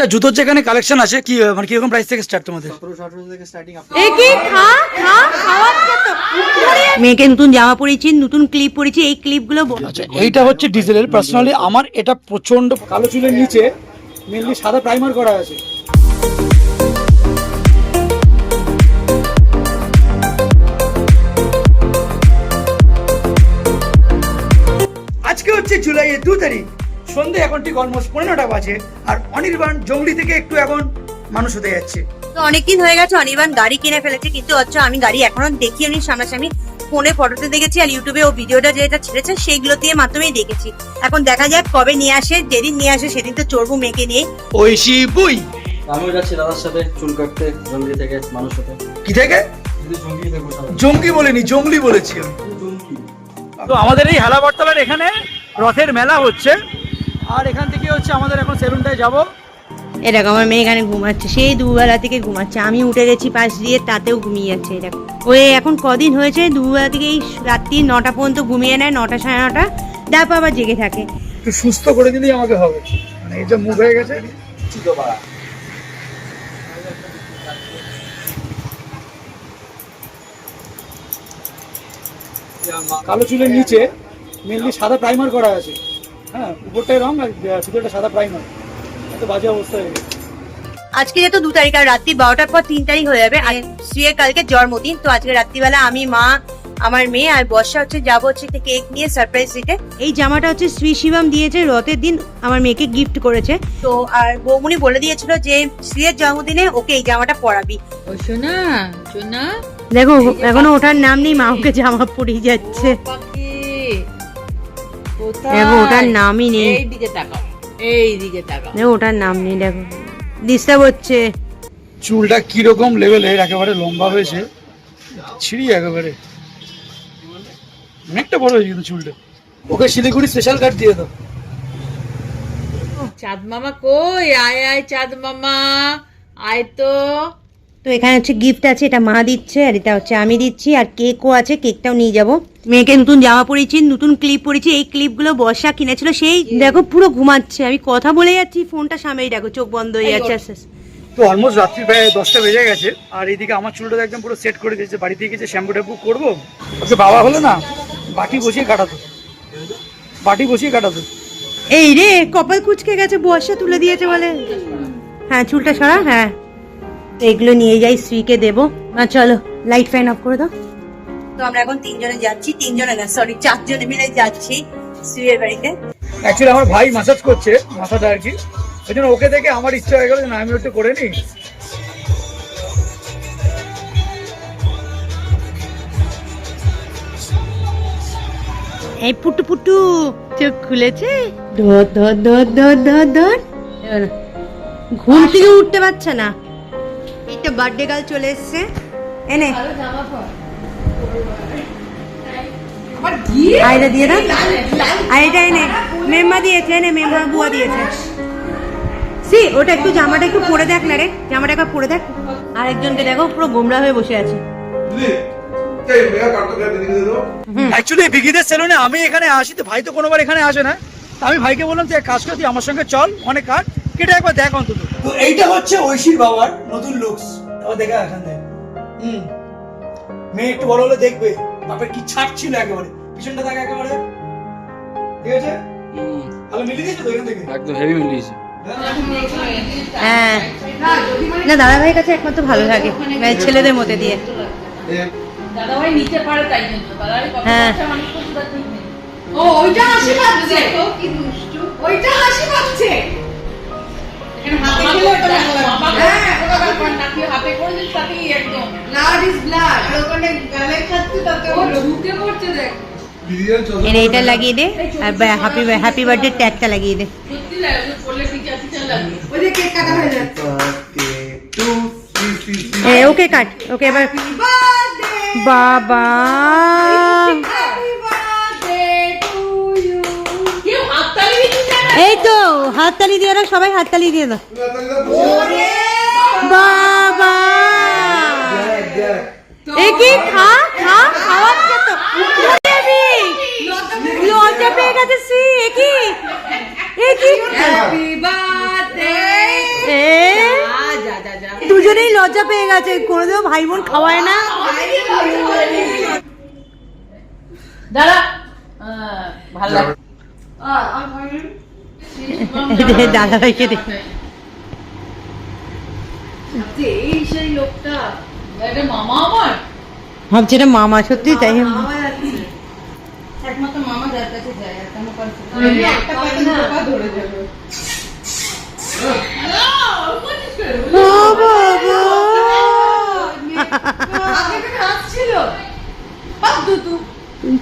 আচ্ছা জুতোর যেখানে কালেকশন আছে কি মানে কীরকম প্রাইস থেকে স্টার্ট তোমাদের? মেয়েকে নতুন জামা পরেছি নতুন ক্লিপ পরেছি এই ক্লিপগুলো আচ্ছা এইটা হচ্ছে ডিজেলের পার্সোনালি আমার এটা প্রচণ্ড কালো চুলের নিচে মেনলি সাদা প্রাইমার করা আছে। আজকে হচ্ছে জুলাইয়ের দু তারিখ। সন্ধে এখন ঠিক অলমোস্ট পনেরোটা বাজে আর অনির্বাণ জঙ্গলি থেকে একটু এখন মানুষ হতে যাচ্ছে। তো অনেকদিন হয়ে গেছে অনির্বাণ গাড়ি কিনে ফেলেছে কিন্তু হচ্ছে আমি গাড়ি এখনও দেখিও নি সামনাসামনি। ফোনে ফটোতে দেখেছি আর ইউটিউবে ও ভিডিওটা যেটা ছেড়েছে সেইগুলো দিয়ে মাধ্যমেই দেখেছি। এখন দেখা যাক কবে নিয়ে আসে যেদিন নিয়ে আসে সেদিন তো চড়বো মেয়েকে নিয়ে। ঐশী বুই! আমিও যাচ্ছি দাদার সাথে চুল কাটতে জঙ্গলি থেকে মানুষ হতে। কি থেকে? জঙ্গি বলিনি জঙ্গলি বলেছি তো আমাদের এই হেলাবরতলার এখানে রথের মেলা হচ্ছে। আর এখান থেকে হচ্ছে আমাদের এখন সেলুনটায় যাব। এ দেখো আমার মেয়ে এখানে ঘুমাচ্ছে। সেই দুবেলা থেকে ঘুমাচ্ছে। আমি উঠে গেছি পাশ দিয়ে তাতেও ঘুমিয়ে যাচ্ছে দেখো। ওই এখন কদিন হয়েছে? দুবেলা থেকে এই রাত্রি নটা পর্যন্ত ঘুমিয়ে নেয় নটা সাড়ে নটা। তারপর আবার জেগে থাকে। একটু সুস্থ করে দিলেই আমাকে হবে। মানে এই যে মুভ হয়ে গেছে কালো চুলের নিচে মেনলি সাদা প্রাইমার করা আছে। হ্যাঁ উপরটায় রং আর ভিতরটা সাদা প্রাইমার এত বাজে অবস্থা হয়ে গেছে। আজকে যেহেতু দু তারিখ আর রাত্রি বারোটার পর তিন তারিখ হয়ে যাবে আর শ্রীয়ের কালকে জন্মদিন তো আজকে রাত্রিবেলা আমি মা আমার মেয়ে আর বর্ষা হচ্ছে যাব হচ্ছে কেক নিয়ে সারপ্রাইজ দিতে। এই জামাটা হচ্ছে শ্রী শিবম দিয়েছে রথের দিন আমার মেয়েকে গিফট করেছে। তো আর বৌমনি বলে দিয়েছিল যে শ্রীয়ের জন্মদিনে ওকে এই জামাটা পরাবি। ও শোনা শোনা দেখো এখনও ওঠার নাম নেই মা ওকে জামা পরিয়ে যাচ্ছে। দেখো ওটার নামই নেই। এই দিকে তাকাও এই দিকে তাকাও। দেখো ওটার নাম নেই দেখো। ডিস্টার্ব হচ্ছে। চুলটা কীরকম লেভেলের একেবারে লম্বা হয়েছে। ছিঁড়ি একেবারে। অনেকটা বড় হয়েছে কিন্তু চুলটা। ওকে শিলিগুড়ি স্পেশাল কাট দিয়ে দাও। চাঁদ মামা কই? আয় আয় চাঁদ মামা। আয় তো। তো এখানে হচ্ছে গিফট আছে এটা মা দিচ্ছে আর এটা হচ্ছে আমি দিচ্ছি আর কেকও আছে কেকটাও নিয়ে যাব। মেয়েকে নতুন জামা পরেছি নতুন ক্লিপ পরেছি এই ক্লিপগুলো বর্ষা কিনেছিল সেই দেখো পুরো ঘুমাচ্ছে। আমি কথা বলে যাচ্ছি ফোনটা সামনেই দেখো চোখ বন্ধ হয়ে যাচ্ছে আস্তে আস্তে। তো অলমোস্ট রাত্রি প্রায় দশটা বেজে গেছে আর এইদিকে আমার চুলটা একদম পুরো সেট করে দিয়েছে বাড়িতে গেছে শ্যাম্পু ট্যাম্পু করব ওকে বাবা হলে না বাটি বসিয়ে কাটাতো। বাটি বসিয়ে কাটাতো। এই রে কপাল কুচকে গেছে বর্ষা তুলে দিয়েছে বলে। হ্যাঁ চুলটা সরা হ্যাঁ। তো এগুলো নিয়ে যাই শ্রীকে দেবো। না চলো লাইট ফ্যান অফ করে দাও। তো আমরা এখন তিনজনে যাচ্ছি তিনজনে না সরি চারজনে মিলে যাচ্ছি শ্রীয়ের বাড়িতে। অ্যাকচুয়ালি আমার ভাই মাসাজ করছে মাথাটা আর কি। ওই জন্য ওকে দেখে আমার ইচ্ছা হয়ে গেল যে না আমি একটু করে নিই। এই পুটু পুটু চোখ খুলেছে? ধর ধর ধর ধর ধর ধর। ঘুম থেকে উঠতে পারছে না। এই তো বার্থডে গার্ল চলে এসছে। এনে। আয়টা দিয়ে দাও। আর এটা এনে। মেম্মা দিয়েছে এনে মেম্মা বুয়া দিয়েছে। সি ওটা একটু জামাটা একটু পরে দেখ না রে। জামাটা একবার পরে দেখ। আর একজনকে দেখো পুরো গোমরা হয়ে বসে আছে। অ্যাকচুয়ালি বিগিদের সেলুনে আমি এখানে আসি তো ভাই তো কোনোবার এখানে আসে না। আমি ভাইকে বললাম যে কাজ কর তুই আমার সঙ্গে চল অনেক কাজ। কেটে একবার দেখ অন্তত। তো এইটা হচ্ছে ঐশীর বাবার নতুন লুকস তাও দেখা এখান থেকে। হুম। মেয়ে একটু বড় হলে দেখবে বাপের কি ছাড় ছিল একেবারে। পিছনটা দেখ একেবারে। ঠিক আছে? ভালো মিলিয়ে দিয়েছে তো এখান থেকে? একদম হেভি মিলিয়েছে। হ্যাঁ। না দাদা ভাইয়ের কাছে একমাত্র ভালো লাগে মানে ছেলেদের মধ্যে দিয়ে। দাদাভাই নিতে পারে তাই জন্য। দাদাভাই কত হ্যাঁ। মানুষ তো সুদা ও ওইটা হাসি পাচ্ছে। কি দুষ্টু ওইটা হাসি পাচ্ছে। এর এইটা লাগিয়ে দে আর হ্যাপি হ্যাপি বার্থডে ট্যাগটা লাগিয়ে দে সত্যি লাগে তুই করলে টিচার টিচার লাগে ওই যে কেক কাটা হয়ে যাচ্ছে এ ওকে কাট ওকে এবার বার্থডে বাবা হ্যাপি বার্থডে টু ইউ কেউ হাততালি দিচ্ছে না এই তো হাততালি দিয়ে দাও সবাই হাততালি দিয়ে দাও। বাবা! এ কি? খা খা খাওয়াচ্ছে তো লজ্জা পেয়ে গেছে সি এ কি? হ্যাপি বার্থডে দুজনেই লজ্জা পেয়ে গেছে কোনোদিনও ভাই বোন খাওয়ায় না। দাঁড়া। ভালো লাগে দাদা ভাইকে দেখ? এই সেই লোকটা। এটা মামা আমার? ভাবছি এটা মামা সত্যি তাই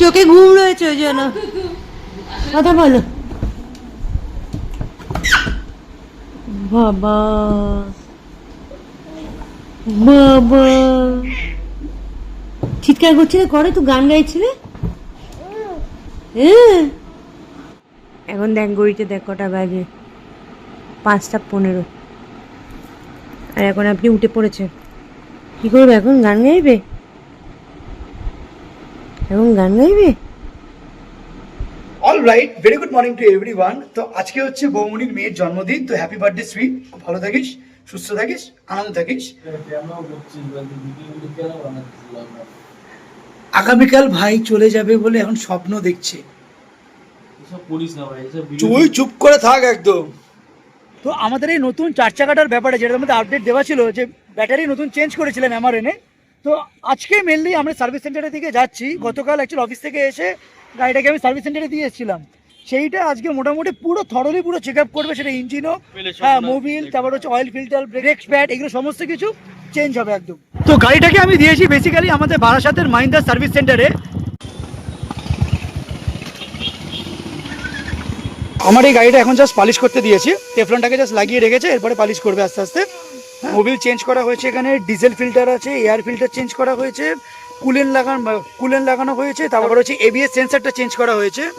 চোখে ঘুম রয়েছে ওই জন্য। কথা বলো। বাবা বাবা। চিৎকার করছিলে? করে তুই গান গাইছিলে। এখন দেখ গড়িতে দেখ কটা বাজে। পাঁচটা পনেরো। আর এখন আপনি উঠে পড়েছেন কি করবে? এখন গান গাইবে? এখন গান গাইবে? Right very good morning to everyone তো আজকে হচ্ছে বৌমনির মেয়ের জন্মদিন, তো হ্যাপি বার্থডে সুইট ভালো থাকিস, সুস্থ থাকিস, আনন্দ থাকিস। আমরা আগামীকাল ভাই চলে যাবে বলে এখন স্বপ্ন দেখছে। তুই চুপ করে থাক একদম। তো আমাদের এই নতুন চার চাকাটার ব্যাপারে যেটা মধ্যে আপডেট দেওয়া ছিল, যে ব্যাটারি নতুন চেঞ্জ করেছিলেন এমআরএনে তো আজকে মেনলি আমরা সার্ভিস সেন্টারের দিকে যাচ্ছি। গতকাল অ্যাকচুয়ালি অফিস থেকে এসে গাড়িটাকে আমি সার্ভিস সেন্টারে দিয়ে এসেছিলাম। সেইটা আজকে মোটামুটি পুরো থরলি পুরো চেক আপ করবে সেটা ইঞ্জিনও হ্যাঁ মোবিল তারপর হচ্ছে অয়েল ফিল্টার ব্রেক প্যাড এগুলো সমস্ত কিছু চেঞ্জ হবে একদম। তো গাড়িটাকে আমি দিয়েছি বেসিক্যালি আমাদের বারাসাতের মাহিন্দা সার্ভিস সেন্টারে আমার এই গাড়িটা এখন জাস্ট পালিশ করতে দিয়েছি। টেফলনটাকে জাস্ট লাগিয়ে রেখেছে এরপরে পালিশ করবে আস্তে আস্তে। মোবিল চেঞ্জ করা হয়েছে এখানে, ডিজেল ফিল্টার আছে, এয়ার ফিল্টার চেঞ্জ করা হয়েছে, কুলেন লাগানো কুলেন লাগানো হয়েছে, তারপর হচ্ছে এবিএস সেন্সারটা চেঞ্জ করা হয়েছে।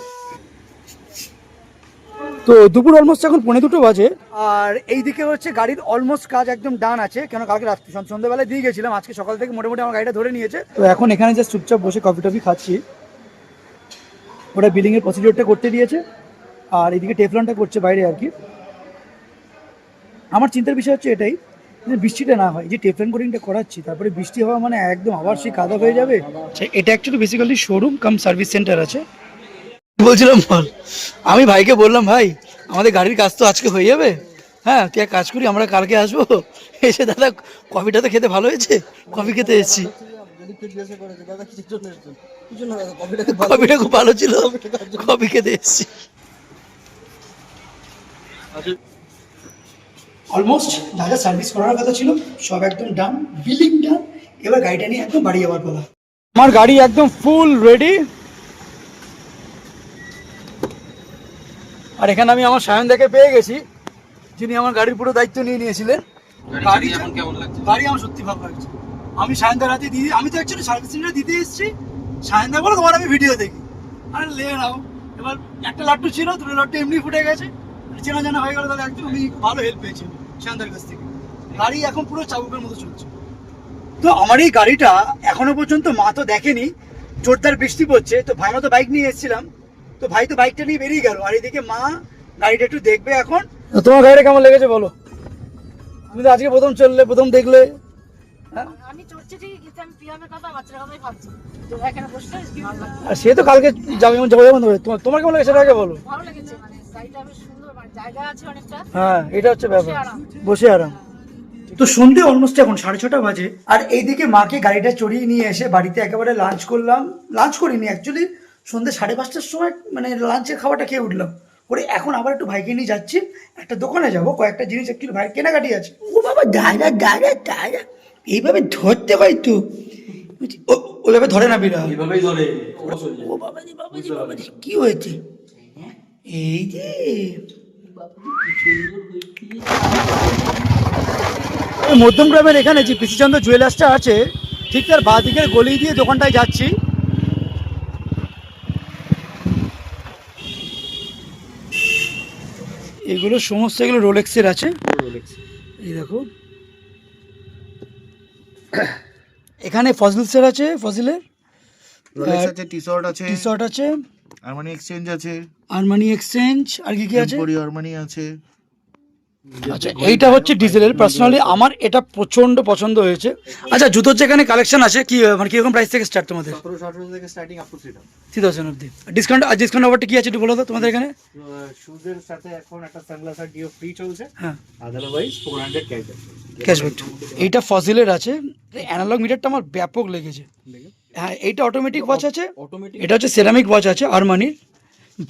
তো দুপুর অলমোস্ট এখন পৌনে দুটো বাজে, আর এইদিকে হচ্ছে গাড়ির অলমোস্ট কাজ একদম ডান আছে কেন কালকে রাত্রি, সন- সন্ধ্যাবেলায় দিয়ে গেছিলাম, আজকে সকাল থেকে মোটামুটি আমার গাড়িটা ধরে নিয়েছে। তো এখন এখানে জাস্ট চুপচাপ বসে কফি টফি খাচ্ছি। ওটা বিলিংয়ের প্রসিডিওরটা করতে দিয়েছে, আর এদিকে টেফলনটা করছে বাইরে আর কি। আমার চিন্তার বিষয় হচ্ছে এটাই বৃষ্টিটা না হয় যে টেফলন কোটিংটা করাচ্ছি তারপরে বৃষ্টি হওয়া মানে একদম আবার সেই কাদা হয়ে যাবে। আচ্ছা, এটা actually basically showroom cum service centre আছে। বলছিলাম বল? আমি ভাইকে বললাম ভাই আমাদের গাড়ির কাজ তো আজকে হয়ে যাবে। হ্যাঁ তুই এক কাজ করি আমরা কালকে আসব। এসে দাদা কফিটা তো খেতে ভালো হয়েছে? কফি খেতে এসেছি। কফিটা খুব ভালো ছিল। কফি খেতে এসেছি। অলমোস্ট যা যা সার্ভিস করার কথা ছিল সব একদম ডান বিলিং ডান এবার গাড়িটা নিয়ে একদম বাড়ি যাওয়ার কথা আমার গাড়ি একদম ফুল রেডি আর এখানে আমি আমার সায়নদাকে পেয়ে গেছি যিনি আমার গাড়ির পুরো দায়িত্ব নিয়ে নিয়েছিলেন। গাড়ি এখন কেমন লাগছে? গাড়ি আমার সত্যি ভালো লাগছে। আমি সায়নদার হাতে দিয়ে আমি তো অ্যাকচুয়ালি সার্ভিস সেন্টারে দিতে এসেছি। সায়নদা বলে তোমার আমি ভিডিও দেখি। আরে লে নাও। এবার একটা লাট্টু ছিল দুটো লাট্টু এমনি ফুটে গেছে। চেনা জানা হয়ে গেল তাহলে একদম আমি ভালো হেল্প পেয়েছি সায়নদার কাছ থেকে। গাড়ি এখন পুরো চাবুকের মতো চলছে। তো আমার এই গাড়িটা এখনও পর্যন্ত মা তো দেখেনি জোরদার বৃষ্টি পড়ছে তো ভাই তো বাইক নিয়ে এসেছিলাম। তো ভাই তো বাইকটা নিয়ে বেরিয়ে গেল আর এদিকে মা গাড়িটা একটু দেখবে এখন। তোমার গাড়িটা কেমন লেগেছে বলো? তুমি তো আজকে প্রথম চললে প্রথম দেখলে। হ্যাঁ? সে তো কালকে যাবে তোমার তোমার কেমন লাগে সেটা আগে বলো। ভালো হ্যাঁ এটা হচ্ছে ব্যাপার। আরাম। বসে আরাম তো সন্ধে অলমোস্ট এখন সাড়ে ছটা বাজে আর এইদিকে মাকে গাড়িটা চড়িয়ে নিয়ে এসে বাড়িতে একেবারে লাঞ্চ করলাম। লাঞ্চ করিনি অ্যাকচুয়ালি সন্ধে সাড়ে পাঁচটার সময় মানে লাঞ্চের খাবারটা খেয়ে উঠলাম। করে এখন আবার একটু ভাইকে নিয়ে যাচ্ছি। একটা দোকানে যাব কয়েকটা জিনিস একটু ভাই কেনাকাটি আছে। ও বাবা দাদা দাদা দাদা এইভাবে ধরতে হয় তো। ও ওইভাবে ধরে না বিড়াল। এভাবেই ধরে। ও বাবাজি বাবাজি বাবাজি কি হয়েছে? এই যে এই মধ্যমগ্রামের এখানে যে পিসিচন্দ্র জুয়েলার্সটা আছে ঠিক তার বাঁ দিকের গলি দিয়ে দোকানটায় যাচ্ছি। এগুলো সমস্ত এগুলো রোলেক্সের আছে। এই দেখো। এখানে ফজলসের আছে ফজিলের রোলেক্স আছে টি শার্ট আছে। টি শার্ট আছে। আরমানি এক্সচেঞ্জ আছে। আরমানি এক্সচেঞ্জ আর কি কি আছে? টেম্পোরি আরমানি আছে। আচ্ছা এইটা হচ্ছে ডিজেলের পার্সোনালি আমার এটা প্রচণ্ড পছন্দ হয়েছে। আচ্ছা জুতোর যেখানে কালেকশন আছে কি মানে কীরকম প্রাইস থেকে স্টার্ট তোমাদের? থেকে starting up to three thousand অব্দি ডিসকাউন্ট ডিসকাউন্ট অফারটা কি আছে একটু বলো তো তোমাদের এখানে? শুজের সাথে এখন একটা সানগ্লাস আর ডিও ফ্রি চলছে। হ্যাঁ। Otherwise four hundred cashback cashback এইটা ফসিলের আছে। অ্যানালগ মিটারটা আমার ব্যাপক লেগেছে? হ্যাঁ এইটা অটোমেটিক ওয়াচ আছে। অটোমেটিক এটা হচ্ছে সেরামিক ওয়াচ আছে আরমানির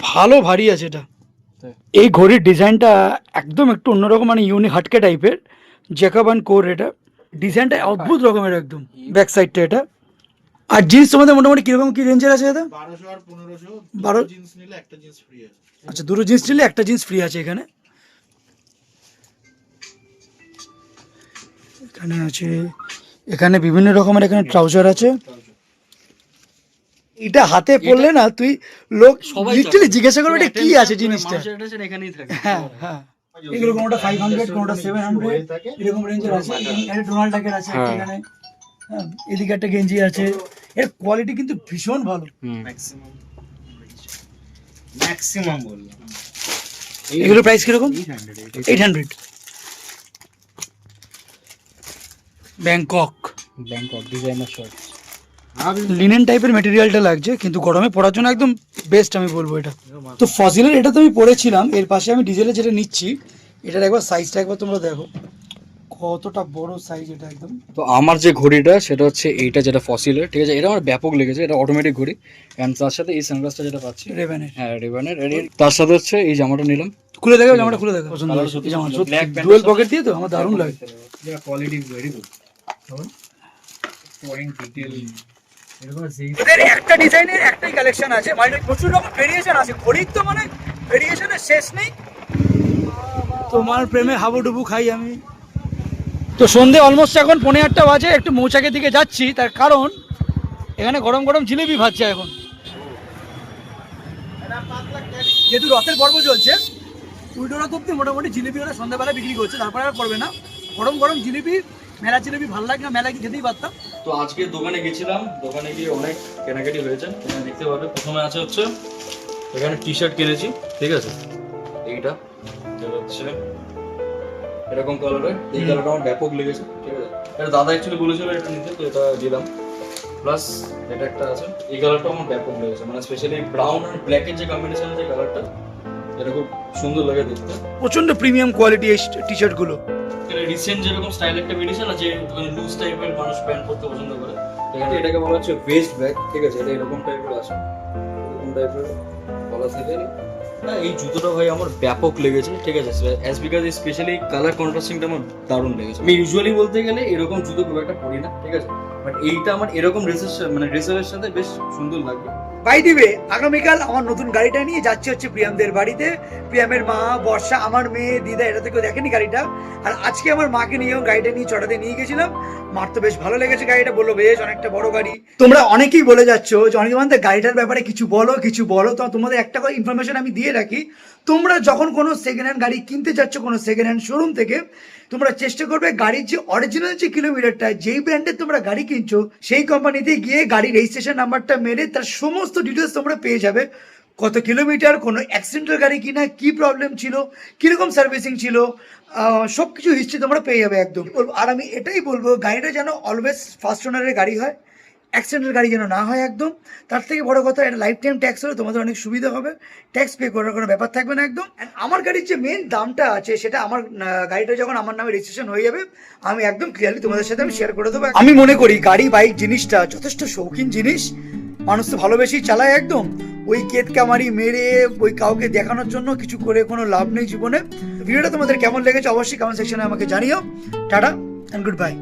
ভালো ভারী আছে এটা। এই ঘড়ির ডিজাইনটা একদম একটু অন্যরকম মানে ইউনিক হাটকে টাইপের জ্যাকাব অ্যান্ড কোর এটা ডিজাইনটা অদ্ভুত রকমের একদম ব্যাক সাইডটা এটা। আর জিন্স তোমাদের মোটামুটি কীরকম কি রেঞ্জের আছে দাদা? পনেরোশো বারো জিন্স নিলে একটা জিন্স ফ্রি আছে। আচ্ছা দুটো জিন্স নিলে একটা জিন্স ফ্রি আছে এখানে। এখানে আছে এখানে বিভিন্ন রকমের এখানে ট্রাউজার আছে। এটা হাতে পড়লে না তুই লোক সবাই লিটারালি জিজ্ঞাসা করবে এটা কি আছে জিনিসটা। এখানেই থাকে হ্যাঁ হ্যাঁ। এগুলো কোনোটা ফাইভ হান্ড্রেড কোনোটা সেভেন হান্ড্রেড এরকম রেঞ্জের আছে। ডোনাল্ড ডাকের আছে। এখানে এদিকে একটা গেঞ্জি আছে। এর কোয়ালিটি কিন্তু ভীষণ ভালো। ম্যাক্সিমাম ম্যাক্সিমাম বললাম। এগুলোর প্রাইস কীরকম? Eight hundred eight hundred Bangkok Bangkok designer short linen টাইপের মেটেরিয়ালটা লাগছে কিন্তু গরমে পড়ার জন্য একদম বেস্ট আমি বলব এটা। তো ফজিলের এটা তো আমি পড়েছিলাম এর পাশে আমি ডিজেলে যেটা নিচ্ছি এটার একবার সাইজটা একবার তোমরা দেখো। কতটা বড় সাইজ এটা একদম। তো আমার যে ঘড়িটা সেটা হচ্ছে এইটা যেটা ফসিলের ঠিক আছে? এটা আমার ব্যাপক লেগেছে এটা অটোমেটিক ঘড়ি। অ্যান্ড তার সাথে এই সানগ্লাসটা যেটা পাচ্ছি। রেভেনের হ্যাঁ রেবানের তার সাথে হচ্ছে এই জামাটা নিলাম। খুলে দেখো জামাটা খুলে দেখো। পছন্দ ডুয়েল পকেট দিয়ে তো আমার দারুণ লাগে। Quality very good point detail সেই এদের একটা ডিজাইনের একটাই কালেকশন আছে। মানে প্রচুর রকম ভেরিয়েশন আছে। ঘড়ির তো মানে ভেরিয়েশনের শেষ নেই। তোমার প্রেমে হাবুডুবু খাই আমি। তো সন্ধে অলমোস্ট এখন পনেরো আটটা বাজে একটু মৌচাকের দিকে যাচ্ছি। তার কারণ এখানে গরম গরম জিলিপি ভাজছে এখন। যেহেতু রথের পর্ব চলছে উল্টো রথ অব্দি মোটামুটি জিলিপি ওরা সন্ধ্যাবেলা বিক্রি করছে তারপরে আর করবে না। গরম গরম জিলিপি মেলা জিলিপি ভালো লাগে না মেলা কি খেতেই পারতাম। তো আজকে দোকানে গেছিলাম দোকানে গিয়ে অনেক কেনাকাটি হয়েছে। এখানে দেখতে পাবে প্রথমে আছে হচ্ছে এখানে টি শার্ট কিনেছি ঠিক আছে? এইটা হচ্ছে এরকম কালারের এই কালারটা আমার ব্যাপক লেগেছে ঠিক আছে? এটা দাদা অ্যাকচুয়ালি বলেছিল এটা নিতে তো এটা দিলাম। প্লাস এটা একটা আছে এই কালারটা আমার ব্যাপক লেগেছে মানে স্পেশালি ব্রাউন আর ব্ল্যাকের যে কম্বিনেশন যে কালারটা এটা খুব সুন্দর লাগে দেখতে। প্রচণ্ড প্রিমিয়াম কোয়ালিটি এই টি শার্টগুলো রিসেন্ট যেরকম স্টাইল একটা বেরিয়েছে না যে লুজ টাইপের মানুষ প্যান্ট পরতে পছন্দ করে। এখানে এটাকে বলা হচ্ছে ওয়েস্ট ব্যাগ ঠিক আছে? এটা এরকম টাইপের আছে। এরকম টাইপের বলা থাকে। না এই জুতোটা ভাই আমার ব্যাপক লেগেছে ঠিক আছে? অ্যাজ বিকজ স্পেশালি কালার কন্ট্রাস্টিংটা আমার দারুণ লেগেছে। আমি ইউজুয়ালি বলতে গেলে এরকম জুতো খুব একটা পরি না ঠিক আছে? বাট এইটা আমার এরকম ড্রেসের মানে ড্রেসের সাথে বেশ সুন্দর লাগবে। বাই দিবে আগামীকাল আমার নতুন গাড়িটা নিয়ে যাচ্ছে হচ্ছে প্রিয়ামদের বাড়িতে। প্রিয়ামের মা, বর্ষা, আমার মেয়ে, দিদা এটা তো কেউ দেখেনি গাড়িটা। আর আজকে আমার মাকে নিয়েও গাড়িটা নিয়ে চড়াতে নিয়ে গেছিলাম। মার তো বেশ ভালো লেগেছে গাড়িটা, বলল বেশ, অনেকটা বড় গাড়ি। তোমরা অনেকেই বলে যাচ্ছ যে অনেক গাড়িটার ব্যাপারে কিছু বলো কিছু বলো। তো তোমাদের একটা করে ইনফরমেশন আমি দিয়ে রাখি। তোমরা যখন কোনো সেকেন্ড হ্যান্ড গাড়ি কিনতে যাচ্ছ, কোনো সেকেন্ড হ্যান্ড শোরুম থেকে, তোমরা চেষ্টা করবে গাড়ির যে অরিজিনাল যে কিলোমিটারটা যেই ব্র্যান্ডের তোমরা গাড়ি কিনছো, সেই কোম্পানিতে গিয়ে গাড়ির রেজিস্ট্রেশন নাম্বারটা মেরে তার সমস্ত ডিটেলস তোমরা পেয়ে যাবে। কত কিলোমিটার কোনো অ্যাক্সিডেন্টাল গাড়ি কিনা, কি প্রবলেম ছিল, কীরকম সার্ভিসিং ছিল সব কিছু হিস্ট্রি তোমরা পেয়ে যাবে একদম। আর আমি এটাই বলব, গাড়িটা যেন অলওয়েজ ফার্স্ট ওনারের গাড়ি হয়। অ্যাক্সিডেন্টাল গাড়ি যেন না হয় একদম। তার থেকে বড় কথা, এটা লাইফ টাইম ট্যাক্স হলে তোমাদের অনেক সুবিধা হবে। ট্যাক্স পে করার কোনো ব্যাপার থাকবে না একদম। আমার গাড়ির যে মেন দামটা আছে, সেটা আমার গাড়িটা যখন আমার নামে রেজিস্ট্রেশন হয়ে যাবে, আমি একদম ক্লিয়ারলি তোমাদের সাথে আমি শেয়ার করে দেবো। আমি মনে করি গাড়ি বাইক জিনিসটা যথেষ্ট শৌখিন জিনিস। মানুষ তো ভালোবেসেই চালায় একদম। ওই কেত কামারি মেরে, ওই কাউকে দেখানোর জন্য কিছু করে কোনো লাভ নেই জীবনে। ভিডিওটা তোমাদের কেমন লেগেছে অবশ্যই কমেন্ট সেকশনে আমাকে জানিও। Tata and good bye